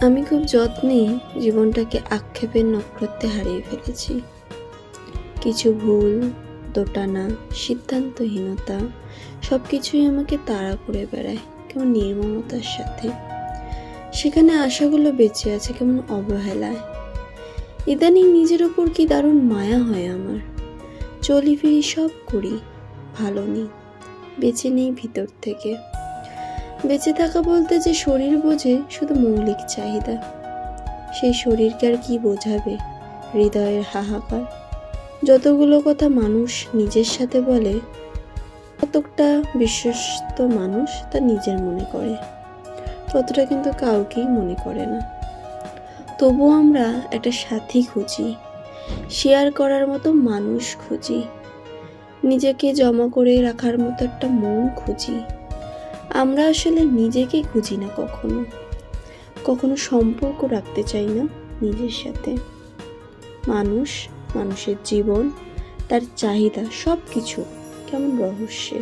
আমি খুব যত্নে জীবনটাকে আক্ষেপের নক্ষত্রে হারিয়ে ফেলেছি। কিছু ভুল, দোটানা, সিদ্ধান্তহীনতা সব কিছুই আমাকে তাড়া করে বেড়ায় কেমন নির্মমতার সাথে। সেখানে আশাগুলো বেঁচে আছে কেমন অবহেলায়। ইদানিং নিজের ওপর কি দারুণ মায়া হয় আমার। চলি ফিরি সব করি, ভালো নেই, বেঁচে নেই ভিতর থেকে। বেঁচে থাকা বলতে যে শরীর বোঝে, শুধু মৌলিক চাহিদা। সেই শরীরকে আর কি বোঝাবে হৃদয়ের হাহাকার? যতগুলো কথা মানুষ নিজের সাথে বলে কতকটা বিশ্বস্ত মানুষ তা নিজের মনে করে। ততটা কিন্তু কাউকেই মনে করে না। তবু আমরা একটা সাথী খুঁজি, শেয়ার করার মতো মানুষ খুঁজি, নিজেকে জমা করে রাখার মতো একটা মন খুঁজি। আমরা আসলে নিজেকে খুঁজি না কখনো। কখনো সম্পর্ক রাখতে চাই না নিজের সাথে। মানুষ, মানুষের জীবন, তার চাহিদা সব কিছু কেমন রহস্যের।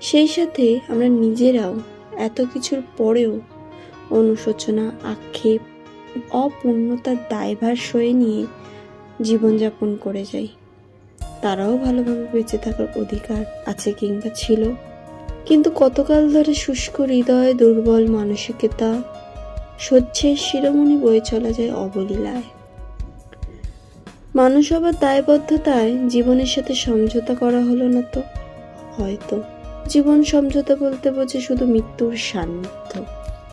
সেই সাথে আমরা নিজেরাও এত কিছুর পরেও অনুশোচনা, আক্ষেপ অপূর্ণতার দায়ভার সয়ে নিয়ে জীবনযাপন করে যাই। তারাও ভালোভাবে বেঁচে থাকার অধিকার আছে কিংবা ছিল। কিন্তু কতকাল ধরে শুষ্ক হৃদয় দুর্বল মানসিকতা সহ্যের শিরোমণি বয়ে চলা যায় অবলীলায়। মানুষ আবার দায়বদ্ধতায় জীবনের সাথে সমঝোতা করা হলো না তো? হয়তো। জীবন সমঝোতা বলতে বোঝে শুধু মৃত্যুর সান্নিধ্য।